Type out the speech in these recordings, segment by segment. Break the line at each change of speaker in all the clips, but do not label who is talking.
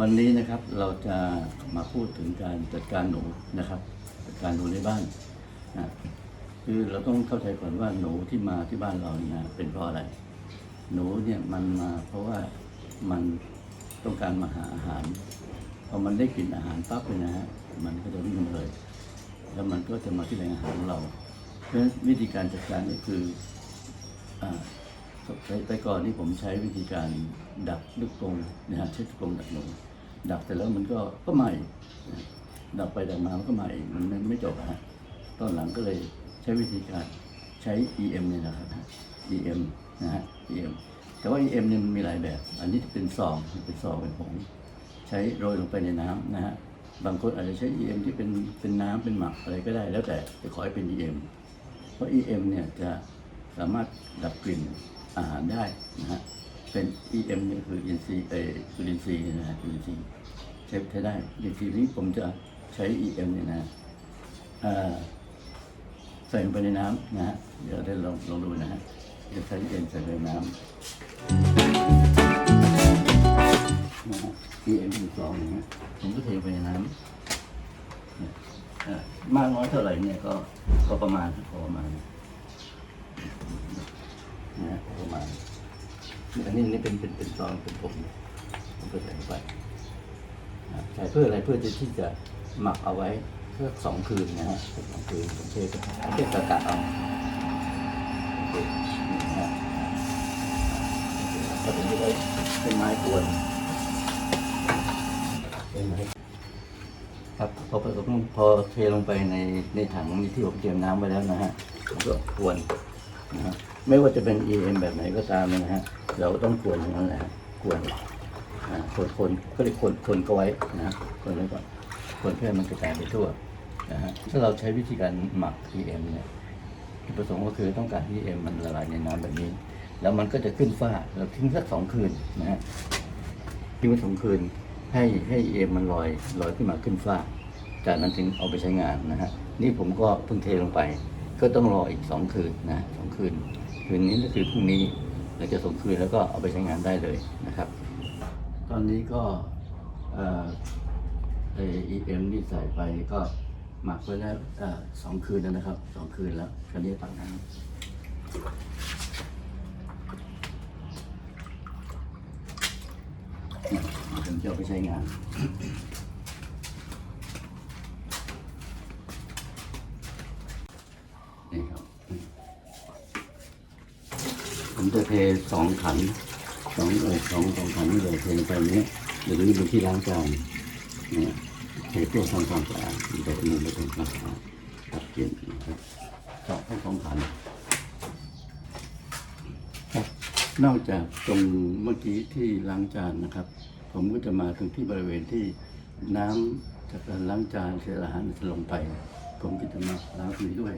วันนี้นะครับเราจะมาพูดถึงการจัดการหนูนะครับ จัดการหนูในบ้านนะคือเราต้องเข้าใจก่อนว่าหนูที่มาที่บ้านเราเนี่ยเป็นเพราะอะไร หนูเนี่ยมันมาเพราะว่ามันต้องการมาหาอาหารพอมันได้กลิ่นอาหารปั๊บเลยนะฮะมันก็จะวิ่งเลย แล้วมันก็จะมาที่แหล่งอาหารของเรา เพราะฉะนั้นวิธีการจัดการก็คืออ แต่ก่อนนี่ผมใช้วิธีการดักลูกกรงนะฮะใช้ลูกกรงดักหนูดักแต่แล้วมันก็ก็ใหม่ดักไปดักมามันก็ใหม่มันไม่จบฮะตอนหลังก็เลยใช้วิธีการใช้ EM เนี่ยนะครับ EM นะฮะ EM แต่ว่า EM เนี่ยมันมีหลายแบบ อันนี้เป็นซองเป็นซองเป็นผงใช้โรยลงไปในน้ำนะฮะบางคนอาจจะใช้ EM ที่เป็นเป็นน้ำเป็นหมักอะไรก็ได้ แล้วแต่แต่ขอให้เป็น EM เพราะ EM เนี่ยจะสามารถดับกลิ่น อาหารได้นะฮะเป็น EM เนี่ยคืออินทรีย์เอจุลินทรีย์นะฮะจุลินทรีย์ใช้ใช้ได้อินทรีย์นี้ผมจะใช้ EM เนี่ยนะใส่ลงไปในน้ำนะฮะเดี๋ยวได้ลองลองดูนะฮะจะใช้ EM ใส่ไปในน้ำนะฮะ EM เป็นสองอย่างนี้ผมก็เทไปในน้ำมากน้อยเท่าไหร่เนี่ยก็ก็ประมาณพอประมาณ นะประมาณอันนี้อันนี้เป็นเป็นเป็นซองเป็นผมผมก็ใส่เข้าไปใส่เพื่ออะไรเพื่อที่ที่จะหมักเอาไว้เพื่อสองคืนนะฮะสองคืนผมเทไปเทกะกะเอาโอเคนี่นะฮะก็ถึงจะได้เป็นไม้กวนเป็นไม้ครับพอผสมพอเทลงไปในในถังที่ผมเตรียมน้ำไว้แล้วนะฮะผมก็กวนนะฮะ ไม่ว่าจะเป็น EM แบบไหนก็ตามนะฮะ เราต้องควรอย่างนั้นแหละควรอ่าคนคนก็เลยคนคนก็ไว้นะคนไว้ก่อนคนเพื่อให้มันกระจายไปทั่วนะฮะถ้าเราใช้วิธีการหมัก EM เนี่ยจุดประสงค์ก็คือต้องการให้ EM มันละลายในน้ำแบบนี้ แล้วมันก็จะขึ้นฟ้าเราทิ้งสักสองคืนนะฮะทิ้งไว้สองคืน ให้ให้ EM มันลอยลอยขึ้นมาขึ้นฟ้า จากนั้นถึงเอาไปใช้งานนะฮะนี่ผมก็เพิ่งเทลงไป ก็ต้องรออีกสองคืนนะสองคืน คืนนี้ก็คือพรุ่งนี้เราจะส่งคืนแล้วก็เอาไปใช้งานได้เลยนะครับ ตอนนี้ก็เอ่อไอเอ็มที่ใส่ไปก็หมักไว้แล้วสองคืนแล้วนะครับสองคืนแล้วคราวนี้ตักน้ำผมจะเอาไปใช้งานครับ ผมจะเทสองขันสองเออสองสองขันนี่เลยเทลงไปนี้เดี๋ยวนี้เป็นที่ล้างจานเนี่ยเทเพื่อทำความสะอาดแต่ที่นี่ไม่เป็นความสะอาดตัดกลิ่นนะครับสองทั้งสองขันนอกจากตรงเมื่อกี้ที่ล้างจานนะครับ ผมก็จะมาตรงที่บริเวณที่น้ำจากการล้างจานเศษอาหารจะลงไป ผมก็จะมาล้างตรงนี้ด้วย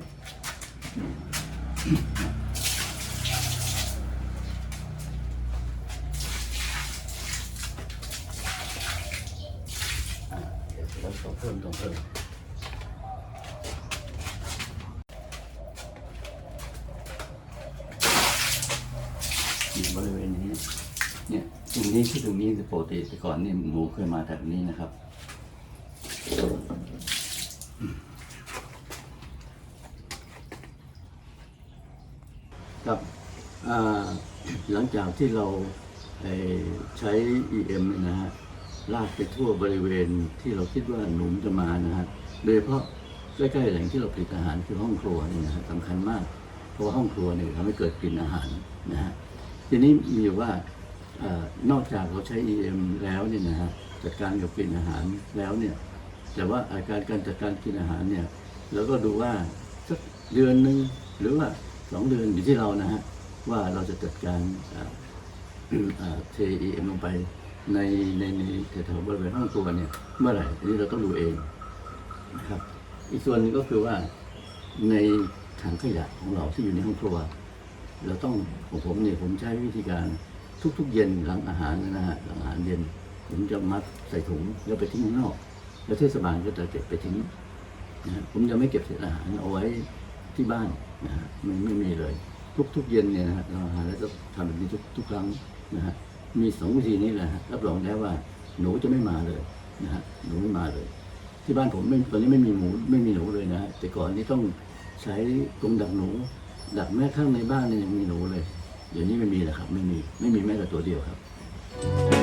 อ่าเดี๋ยวเรา ต้องเพิ่มต้องเพิ่มบริเวณนี้ เนี่ยตรงนี้ที่ตรงนี้ปกติแต่ก่อนนี่หมูเคยมาแถบนี้นะครับครับหลังจากที่เราเอ่อใช้ EM เนี่ยนะฮะ ลาดไปทั่วบริเวณที่เราคิดว่าหนูจะมานะฮะโดยเฉพาะใกล้ๆแหล่งที่เราผลิตอาหารคือห้องครัวนี่นะฮะสำคัญมาก เพราะว่าห้องครัวเนี่ยทำให้เกิดกลิ่นอาหารนะฮะทีนี้มีว่าอนอกจากเราใช้ EM แล้วเนี่ยนะฮะจัดการกับกลิ่นอาหารแล้วเนี่ยแต่ว่าอาการการจัดการกินอาหารเนี่ยเราก็ดูว่าสักเดือนหนึ่งหรือว่าสองเดือนอยู่ที่เรานะฮะว่าเราจะจัดการเทเอ็มลงไป ในในในแถวๆบริเวณห้องครัวเนี่ยเมื่อไหร่อันนี้เราต้องดูเองนะครับ อีกส่วนหนึงก็คือว่าในถังขยะของเราที่อยู่ในห้องครัว เราต้องของผมเนี่ยผมใช้วิธีการทุกๆ เย็นหลังอาหารนะฮะหลังอาหารเย็น ผมจะมัดใส่ถุงแล้วไปทิ้งข้างนอก แล้วเทศบาลก็จะเก็บไปทิ้งนะฮะผมจะไม่เก็บเศษอาหารเอาไว้ที่บ้านนะฮะไม่ไม่มีเลย ทุกทุกเย็นเนี่ยนะฮะเราอาหารแล้วจะทำแบบนี้ทุกทุกครั้งนะฮะ มีสองวิธีนี้แหละรับรองได้ว่า หนูจะไม่มาเลยนะฮะหนูไม่มาเลย ที่บ้านผมไม่ตอนนี้ไม่มีหมูไม่มีหนูเลยนะฮะแต่ก่อนนี้ต้องใช้กรงดักหนู ดักแม้ข้างในบ้านเนี่ยยังมีหนูเลย เดี๋ยวนี้ไม่มีแล้วครับ ไม่มีไม่มีแม้แต่ตัวเดียวครับ